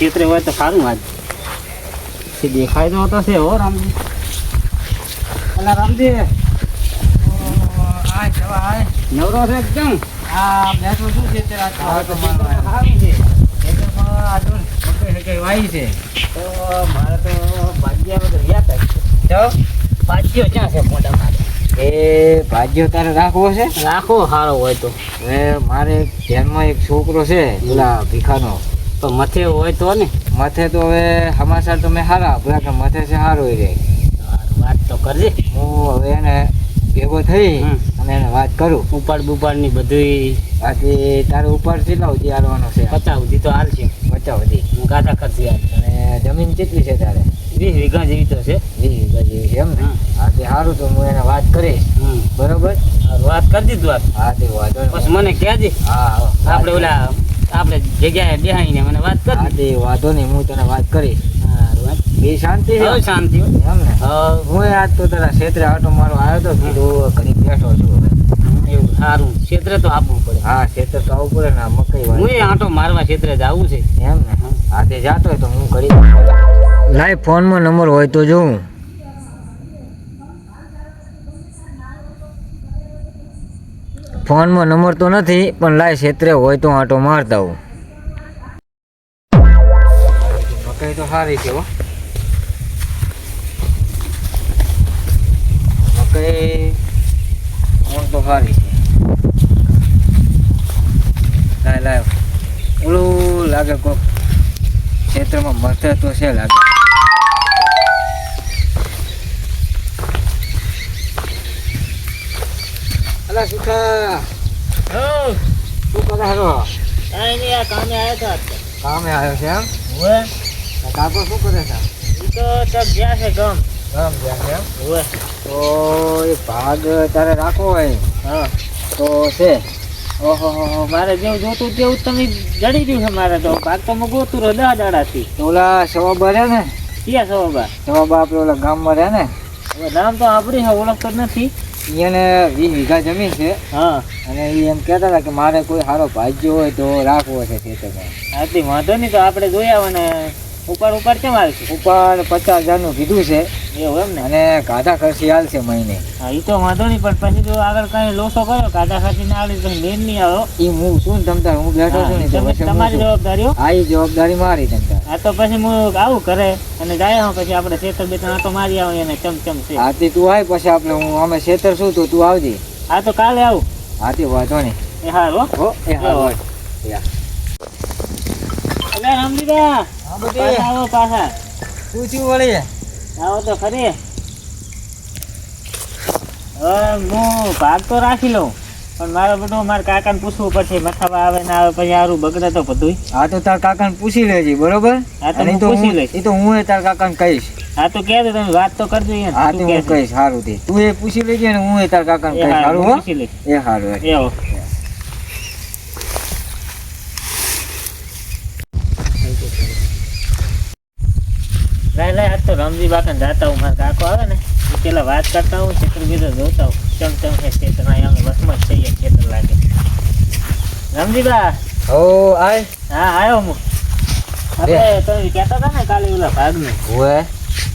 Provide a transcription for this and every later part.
ક્ષેત્રે હોય તો સારું આજ દેખાય તો તો છે હો રામજી. અલા રામજી. નવરો છે એકદમ. આ તો શું છે તે. હા, તો તો મારવા સારું છે. વાઈ છે. તો મારે તો ભાગ્યા વગર રહ્યા હતા તો? ભાગ્યો ક્યાં છે મોટા મારે એ ભાગ્યો તારે રાખવો છે? રાખો સારો હોય તો. હવે મારે ધ્યાનમાં એક છોકરો છે પેલા ભીખાનો. તો મથે હોય તો ને. માથે તો હવે સમાચાર તો મેં સારા પેલા કે માથે છે સારો રે. વાત તો કરજે. હું હવે એને ભેગો થઈ. અને એને વાત કરું. ઉપાડ બુપાડની બધી બાકી તારે ઉપાડ કેટલા સુધી હાલવાનો છે? પચાસ સુધી તો હાલ છે પચાસ સુધી. હું ગાધા કરતી અને જમીન કેટલી છે તારે? વીસ વીઘા જેવી તો છે. વીસ વીઘા જેવી છે એમ ને. હા તે સારું તો હું એને વાત કરીશ. બરોબર? વાત કરી દીધું વાત. હા તે વાત પછી મને કહેજે. હા હા. આપણે ઓલા આપણે જગ્યાએ બેહાઈને મને વાત કરી. વાંધો નહીં હું તને વાત કરીશ. વાત. બે શાંતિ છે? હવે શાંતિ એમ ને? હું આજ તો તારા ક્ષેત્રે આટો મારો આવ્યો તો કીધું ઘડી બેઠો છું એવું સારું. ક્ષેત્રે તો આપવું પડે. હા ક્ષેત્ર તો આવવું પડે ને આ મકઈ હું આટો મારવા ક્ષેત્રે આવું છે. એમ ને? હા. તે જાતો હોય તો હું કરી લાઈ ફોનમાં નંબર હોય તો જોઉં. ફોનમાં નંબર તો નથી, પણ લાય ક્ષેત્રે હોય તો આંટો મારતા હું મકાઈ તો સારી છે મકઈ ઓણ તો સારી છે. લાય લાય. ઓલું લાગે કોક ક્ષેત્રમાં મથે તો છે લાગે. અલા સુખા શું કરે હારો કામે આવ્યો છે એમ? આ કાકો શું કરે છે? ગામ. જ્યાં છે એમ? તો એ ભાગ તારે રાખવો હોય તો છે. ઓહો મારે જેવું જોતું તેવું તમે જડી ગયું છે મારે તો. ભાગ તો હું ગોતું રહ્યો દા દાડાથી. ઓલા સવાબા રહે ને? ક્યાં સવાબા સવાબા આપણે ઓલા ગામમાં રહે ને? હવે નામ તો આપણી છે ઓળખ તો નથી. એને વીસ વીઘા જમીન છે. હા. અને એ એમ કહેતા હતા કે મારે કોઈ સારો ભાજ્યો હોય તો રાખવો છે ખેતરમાં. આથી વાંધો નહીં તો આપણે જોઈ આવવાના. ને ઉપર ઉપર કેમ આવશે ઉપર પચાસ હજારનું કીધું છે. એવું એમ ને? અને ગાધા ખર્ચી હાલશે મહિને. હા એ તો વાંધો નહીં પણ પછી જો આગળ કઈ લોસો કર્યો કાઢા ખર્ચી ના આવી તો મેન નહીં આવો એ હું શું તમતાર હું બેઠો છું ને તો તમે- તમારી? જવાબદારી હો આ ઈ જવાબદારી મારી તમતાર આ તો પછી હું આવું કરે અને જાય હું પછી આપણે ખેતર બે ત્રણ તો મારી આવું એને ચમ ચમ છે. હાથી તું આવી પછી આપણે હું અમે ખેતર શું તો તું આવજે. આ તો કાલે આવું. હાથી વાંધો નહીં. એ હારું હો. હો એ હા. હોય. અલે રામજીદા પાછા આવો પાછા. શું થયું વળી. આવો તો ખરી હું ભાગ તો રાખી લઉં પણ મારે બધું મારા કાકાને પૂછવું પડશે મથાવા આવે ને આવે પછી સારું બગડે તો બધું હા તો તાર કાકાને પૂછી લેજે બરોબર? હા તો પૂછી લઈશ. એ તો હું તાર કાકાને કહીશ. હા તો કહે તમે વાત તો કરજો હા તો હું કહીશ સારું તે. તું એ પૂછી લેજે ને હું તાર કાકાને કહીશ સારું હો. એ સારું એ આવો લાય લાય આજ તો રમજી બાકન જાતા હું મારા કાકો આવે ને એ પેલા વાત કરતા હું ખેતર બીજો જોતા હું ચમ ચમ છે ખેતર અહીંયા અમે વસમાં જ થઈએ ખેતર લાગે. રમજીબા? ઓ આય. હા આવ્યો હું. અરે તમે કહેતા હતા ને કાલે ઓલા ભાગનું. ઓએ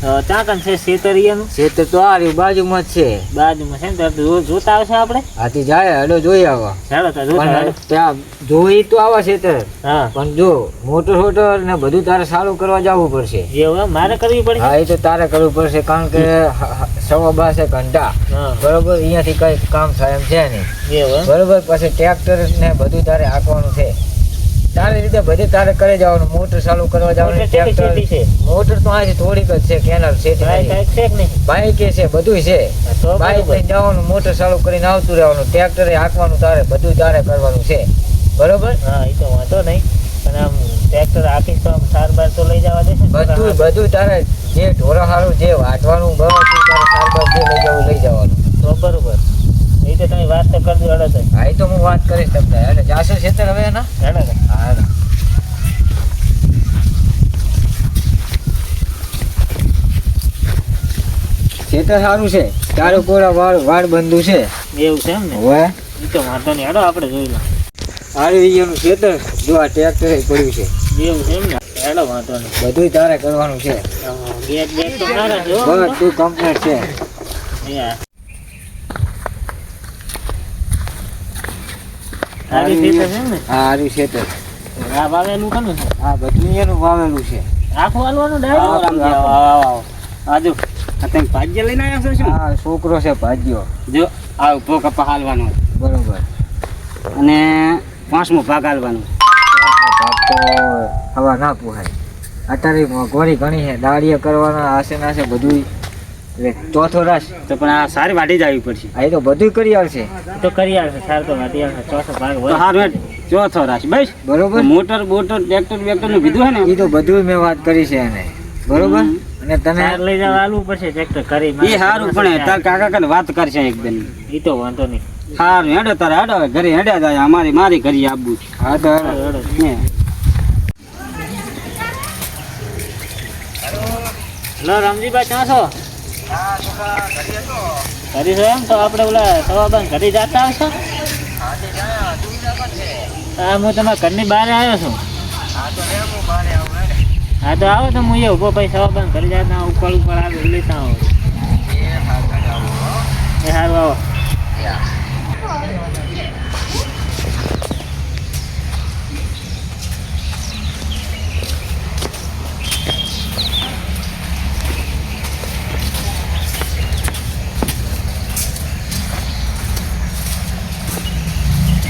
તો ત્યાં કન છે ખેતરિયાનું ખેતર તો આ રહ્યું બાજુમાં જ છે. બાજુમાં છે ને તો જોતા આવશે આપણે? હાથી જાય હલો જોઈ આવો. ચાલો તો પણ ત્યાં જોઈ તો આવા ખેતર હા. પણ જો મોટર હોટર ને બધું તારે સારું કરવા જવું પડશે. એવું મારે કરવી પડશે હા એ તો તારે કરવું પડશે કારણ કે સવા બાર ઘંટા. બરોબર અહીંયાથી કઈ કામ થાય એમ છે નહીં બરોબર પછી ટ્રેક્ટર ને બધું તારે હાંકવાનું છે. તારી રીતે બધે તારે કરે જવાનું. મોટર ચાલુ કરવા જવાનું મોટર ટ્રેક્ટર. મોટર તો આજે થોડીક જ છે કેનલ છે બાઈક છે બધું છે. બાઈક. લઈને જવાનું મોટર ચાલુ કરીને આવતું રહેવાનું ટ્રેક્ટરે હાંકવાનું તારે બધું તારે કરવાનું છે. બરોબર? હા એ તો વાંધો નહીં. પણ આમ ટ્રેક્ટર આપીશ તો આમ સાર બાર તો લઈ જવા દે? બધું બધું તારે જે ઢોરા હારું જે વાટવાનું બધું તારે સારવાર જે લઈ જવું લઈ જવાનું. તો બરોબર. એ તો તમે વાત તો કરજો હેડો હા એ તો હું વાત કરીશ તમને. એટલે જાસો છે હવે એના? હેડો. ખેતર સારું છે. ચારો કોરા વાળ વાળ બંધુ છે. એવું છે એમ ને? હવે. એ તો વાંધો નહીં. હાલો આપણે જોઈ લો આરી વીઘાનું ખેતર. જો આ ટ્રેક્ટર પડ્યું છે. એવું છે એમ ને? હેડો વાંધો નહીં. બધું તારે કરવાનું છે. ગેટ બેટ તો મારા જો બધું કમ્પ્લીટ છે. સારી ને? આ વાવેલું કોનું છે આ બધું એનું વાવેલું છે. આખું હાલવાનું આવો, આજુ આ તમે ભાગ્ય લઈને આવ્યા છો શું? આ છોકરો છે ભાજ્યો જો આ ઊભો કપા હાલવાનો. બરોબર. અને પાંચમો ભાગ હાલવાનો. ભાગ તો હવા ના પોહાય. અત્યારે મોંઘવારી ઘણી છે. દાળીએ કરવાના આશે નાશે બધું એટલે ચોથો રસ તો પણ આ સારી વાટી જ આવી પડશે. આ તો બધું કરી આવશે. તો કરી આવશે સારું તો વાટી આવશે. ચોથો ભાગ હોય. હેડ ચોથો રાશ બસ? બરોબર. મોટર બોટર ટ્રેક્ટર બેક્ટરનું કીધું હે ને? એ તો બધું મેં વાત કરી છે એને. બરોબર. અને તને લઈ જવા આલવું પડશે ટ્રેક્ટર કરી એ સારું પણ તાર કાકા કને વાત કરશે એક બેન. એ તો વાંધો નહીં. સારું હેડો તારે હેડો ઘરે હેડ્યા જાય અમારી મારી ઘરે આવવું છે હા તો. હેડો, હેડો. રામજીભાઈ ક્યાં છો? ઘરે છો એમ? તો આપણે ઓલા સવાબાન ઘરે જતા આવશો હા હું તમારા ઘરની બહાર આવ્યો છું. હા, તો આવો તો હું એ ઊભો ભાઈ પણ ઘરે જતા ઉપર ઉપર આવે લેતા આવો એ સારું આવો.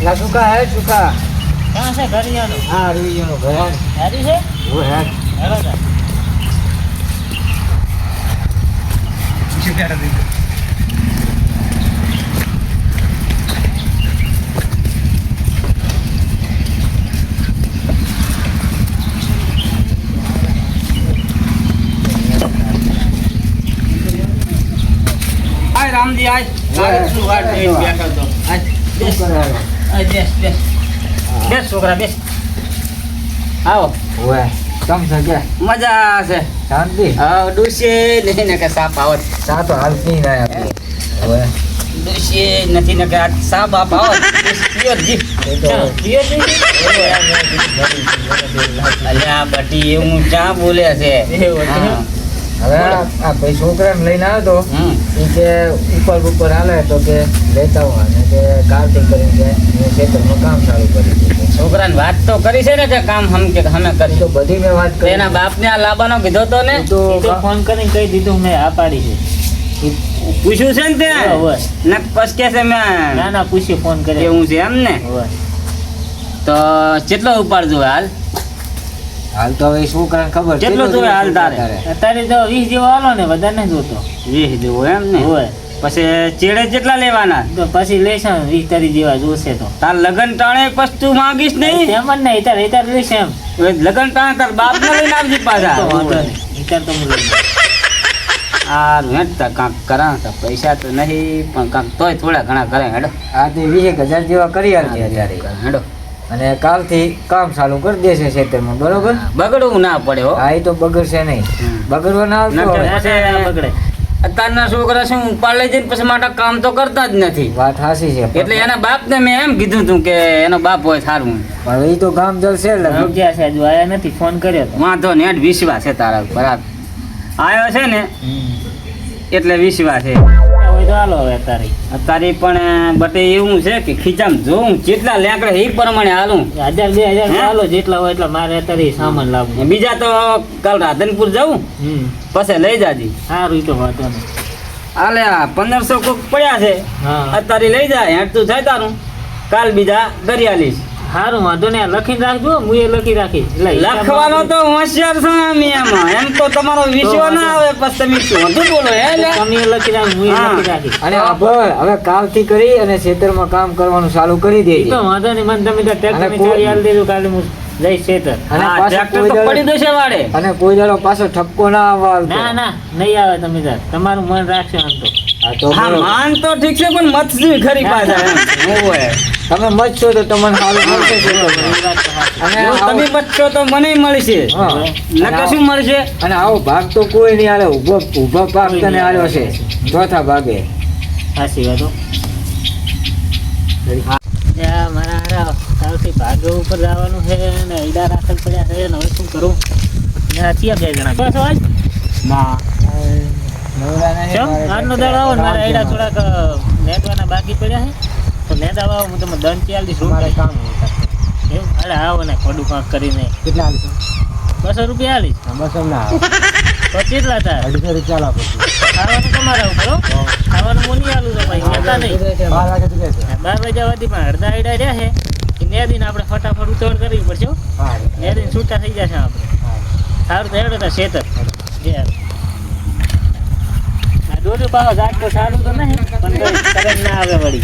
લા સુકા હે સુકા ક્યાં છે ઘરિયાનું હા રૂઈયોનો ઘર. હેરી છે? ઓ હે. હેડો જા. આય રામજી આજ તારે શું વાત બેઠા તો. આજ બેસ. શું કરે? હવે? આય, બેસ, બેસ. બેસ છોકરા બેસ આવો કેમ છે કે મજા છે શાંતિ હા ડુસી નહીં ને કે સાપ આવત સા તો હાલ પી ના આપી હવે નથી ને કે સાપ આપ આવત પ્યોર જી? અલ્યા બટી એવું ચા બોલે છે એવું. હવે આ ભાઈ છોકરાને લઈને આવ્યો તો હમ. એ કે ઉપર ઉપર હાલે તો કે લેતા હોય અને કે કાર્ટિંગ કરીને કે મેં ખેતરનું કામ ચાલુ કરી દીધું છોકરાને વાત તો કરી છે ને કે કામ હમ કે અમે કરી. તો બધી મેં વાત કરી. એના બાપને આ લાવવાનો કીધો તો ને? તો ફોન કરીને કહી દીધું મેં આ પાડી છે. પૂછ્યું છે ને તે? ના ને કે છે મેં? ના પૂછ્યું ફોન કરે એવું છે એમ ને હોવે. તો કેટલો ઉપાડજો હાલ? હાલ તો હવે છોકરાને ખબર કેટલો જોવે હાલ તારે? અત્યારે તો વીસ જેવો હાલો ને વધારે નહીં જોતો. વીસ જેવો એમ ને? હોય. પછી ચેડે જેટલા લેવાના? તો પછી લેશે વીસ તારી જેવા જોશે તો. તાર લગન ટાણે પછી તું માંગીશ નહીં? એમ જ નહીં તારે તારે લેશે એમ. લગન ટાણે તાર બાપ ને લઈને આવજી પાછા. અત્યારે તો હું લઈશ. આ હેઠતા કાંક કરા તો પૈસા તો નહીં પણ કાંક તોય થોડા ઘણા કરે હેડો. આ તે વીસ એક હજાર જેવા કરી આવજે અત્યારે. હેડો. અને કાલથી કામ ચાલુ કરી દેશે ખેતરમાં બરોબર? બગડવું ના પડે હો. હા એ તો બગડશે નહીં. બગડવા ના બગડે. અત્યારના છોકરા શું લઈ જઈને પછી માટે કામ તો કરતા જ નથી. વાત હાસી છે એટલે એના બાપને મેં એમ કીધું હતું કે એનો બાપ હોય સારું પણ એ તો કામ જલશે એટલે સમજ્યા છે હજુ આયા નથી ફોન કર્યો તો. વાંધો ને હેડ વિશ્વાસ છે તારા બરાબર આવ્યો છે ને? એટલે વિશ્વાસ છે. હોય તો હાલો હવે અત્યારે અત્યારે પણ બટે એવું છે કે ખીચામ જોઉં જેટલા લેકડે એ પ્રમાણે હાલું. હજાર બે હજાર હાલો જેટલા હોય એટલા મારે અત્યારે સામાન લાવું બીજા તો કાલ રાધનપુર હમ. પછી લઈ જાજી. સારું તો વાંધો નહીં. હાલે આ પંદરસો કોક પડ્યા છે. અત્યારે લઈ જાય હેઠતું થાય તારું. કાલ બીજા દરિયાલીસ સારું વાંધો ને લખી રાખજો હું એ લખી રાખીશ. લખવાનો તો હોશિયાર છો આમ એમાં. એમ તો તમારો વિશ્વ ના આવે પછી તમે શું? બોલો હે તમે લખી રાખ હું લખી રાખીશ. અને આભાર હવે કાલથી કરી અને ખેતરમાં કામ કરવાનું ચાલુ કરી દેજો. તો વાંધો નહીં મને તમે ટ્રેક્ટરની ચાવી આલી દેજો કાલે હું જઈશ ખેતર. અને કોઈ તો પડી દેશે વાડે. અને કોઈ દાડો પાછો ઠપકો ના આવે ના ના નહીં આવે તમે તાર તમારું મન રાખશે આમ તો. હા તો માન તો ઠીક છે પણ મત જેવી ખરી પાછા? તમે મત. તમે મચશો તો તમને સારું મળશે ખેતરમાં. એ વાત તો અને જો આવો- તમે તો મને મળશે. હા. નકર શું મળશે? અને આવો ભાગ તો કોઈ નહીં હાલે. ઊભો ઊભો ભાગ તને નહીં છે ચોથા ભાગે. સાચી વાતો. જા, મારા હારા કાલથી ભાગે ઉપર જવાનું છે ને ઈડા રાખેલ પડ્યા છે. ને હવે શું કરું? ના બે જણા. બસ આજ ના. આજનો દાડો આવો ને મારે. થોડાક બાકી પડ્યા છે તો નેતા આવો હું તમને દંડ ચાલ દઈશ કામ. એવું? અરે આવો ને પડું કાંક કરીને. કેટલા બસો રૂપિયા આલીશ બસો ના તો કેટલા થાય? અઢીસો રૂપિયા આપો ખાવાનું તમારા ઉપર ખાવાનું નહીં આલું તો ભાઈ નહીં. બાર વાગે તો. બાર પણ અડધા આઈડા રહ્યા છે. એ દિન આપણે ફટાફટ ઉતરણ કરવી પડશે હો. દિન છૂટા થઈ જશે આપણે. સારું તો હેડો તો શેતર. જે દોઢું પાવ જાત તો સારું તો નહીં પણ કરંટ ના આવે વળી.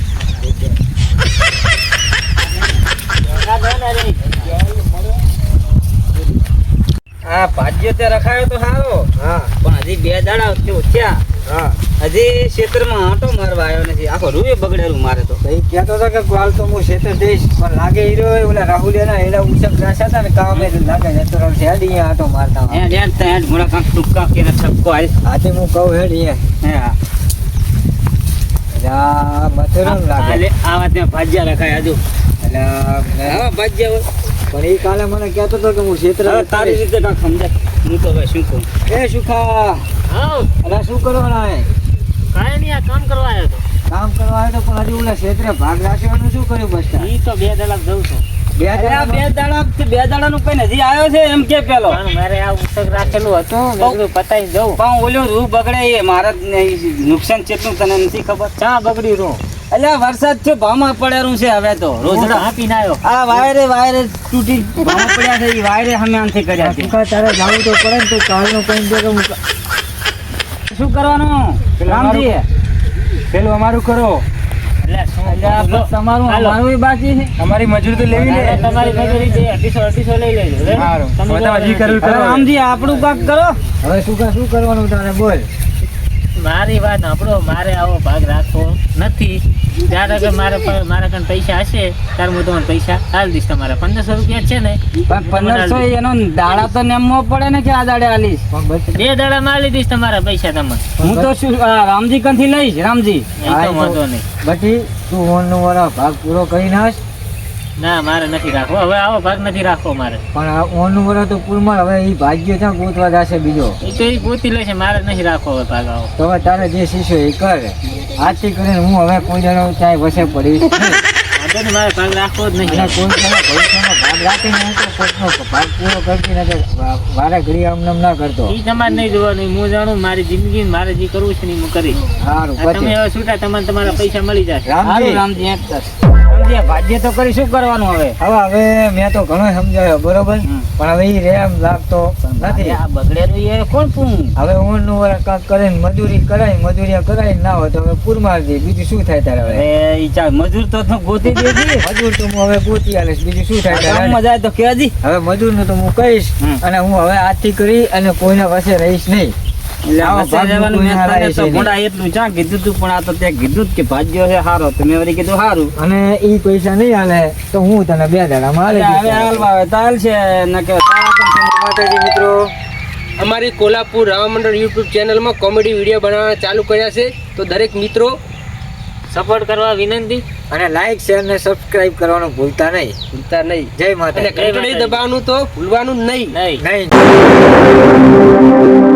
આ ભાજ્યો ત્યાં રખાયો તો સારો હા, પણ હજી બે દાડા થયા હા. હજી ક્ષેત્રમાં આંટો મારવા આવ્યો નથી. આખો રૂએ બગડેલું મારે તો. ઈ કહેતો હતો કે કાલ તો હું ક્ષેત્ર દઈશ પણ લાગે હીરો ઓલા ઓલા રાહુલિયાના એના ઉછક નાખ્યા હતા ને કામ એ લાગે. જતો રહ્યો છે. હેડ અહીંયા આંટો મારતા. હેડ હેડ તા હેડ મોડા કાંક ટૂંકા કે છપકો આવીશ. આજે હું કહું હેડ અહીંયા. હે હા. એટલે આ મથુરામ આ વાત ભાજ્યા રખાય હજુ. એટલે ભાજ્યા હોય. પણ એ કાલે મને કહેતો હતો કે હું ક્ષેત્ર તારી રીતે ના સમજાય હું તો હવે શું કહું? એ સુખા હા અરે શું કરવાના હે? કાંઈ નહીં આ કામ કરવા આવ્યો હતો કામ કરવા આવ્યો તો પણ હજી ઓલા ક્ષેત્રે ભાગ રાખ્યાનું શું કર્યું બસ એ તો બે દલાક જઉં છું. બે દાડા બે દાડા દાડા બે દાડાનું કઈ નથી આવ્યો છે એમ કે પેલો. મારે આ પુસ્તક રાખેલું હતું પતાવી દઉં પણ ઓલો રૂ બગડે એ મારા નુકસાન ચેટલું તને નથી ખબર? ચા બગડી રૂ. એટલે વરસાદ છે ભામા પડેલું છે હવે તો. રોજ રોજડા આપીને આવ્યો. આ વાયરે વાયરે તૂટી ભાવમાં પડ્યા છે એ વાયરે અમે આમથી કર્યા છે. તારે જાવું તો પડે ને તો કાલનું કઈ દે શું કરવાનું? રામજી પેલું અમારું કરો. શું તમારું. અમારું બાકી છે. મજૂરી તો લે. તમારી મજૂરી છે અઢીસો લઈ લેજો રામજી આપણું કાક કરો. હવે સુખા શું કરવાનું તારે? બોલ. મારી વાત આપણો મારે આવો ભાગ રાખવો નથી. ત્યારે કે મારે મારા કન પૈસા હશે ત્યારે હું તમને પૈસા હાલ દઈશ તમારા. પંદરસો રૂપિયા છે ને પંદરસો એનો દાડા તો નેમવો પડે ને કે આ દાડે બસ. બે દાડા માં આલી દઈશ તમારા પૈસા તમને. હું તો શું રામજી કંથી લઈશ રામજી. વાંધો નહીં. બટી તું ઓનનો નો ભાગ પૂરો કરી નાખ. ના મારે નથી રાખવો. હવે આવો ભાગ નથી રાખવો મારે. પણ આ ઓનનું વાળા તો કુલમાં હવે એ ભાગ્ય ત્યાં ગોતવા જશે બીજો? એ તો એ ગોતી લેશે મારે નથી રાખવો હવે ભાગ આવો. તો હવે તારે જે શીશો એ કર. આથી કરીને હું હવે કોઈ જણો ક્યાંય વસે પડીશ મારે ભાગ રાખવો જ નહીં. કોઈ જણો ભાગ રાખીને હું તો પોતનો ભાગ પૂરો કરતી નથી મારે વારે ઘડી આમ ના કરતો. એ તમારે નહીં જોવાનું હું જાણું મારી જિંદગી મારે જે કરવું છે ને હું કરીશ. સારું તમે હવે છૂટા તમને તમારા પૈસા મળી જશે. રામજી. રામજી એક ભાગ્ય તો કરી શું કરવાનું હવે? હવે હવે મેં તો ઘણો સમજાયો બરોબર? પણ હવે એ રેમ લાગતો નથી. આ બગડેલું એ કોણ પૂ હવે હું નું કાંક કરીને મજૂરી કરાય મજૂરી કરાય ના હોય તો હવે પૂર મારી દે. બીજું શું થાય તારે હવે? ચા મજૂર તો તો ગોતી દેજી મજૂર તો હું હવે ગોતી આલીશ. બીજું શું થાય તારે? જાય તો કેજી હવે મજૂરનું તો હું કહીશ અને હું હવે આજથી કરી અને કોઈના પાસે રહીશ નહીં. અમારી કોલ્હાપુર રામ મંડળ યુટ્યુબ ચેનલમાં કોમેડી વીડિયો બનાવવાના ચાલુ કર્યા છે. તો દરેક મિત્રો સપોર્ટ કરવા વિનંતી. અને લાઈક શેર ને સબસ્ક્રાઇબ કરવાનું ભૂલતા નહીં. ભૂલતા નહીં. જય અને માતા ઘંટડી દબાવવાનું તો ભૂલવાનું નહીં. નહીં.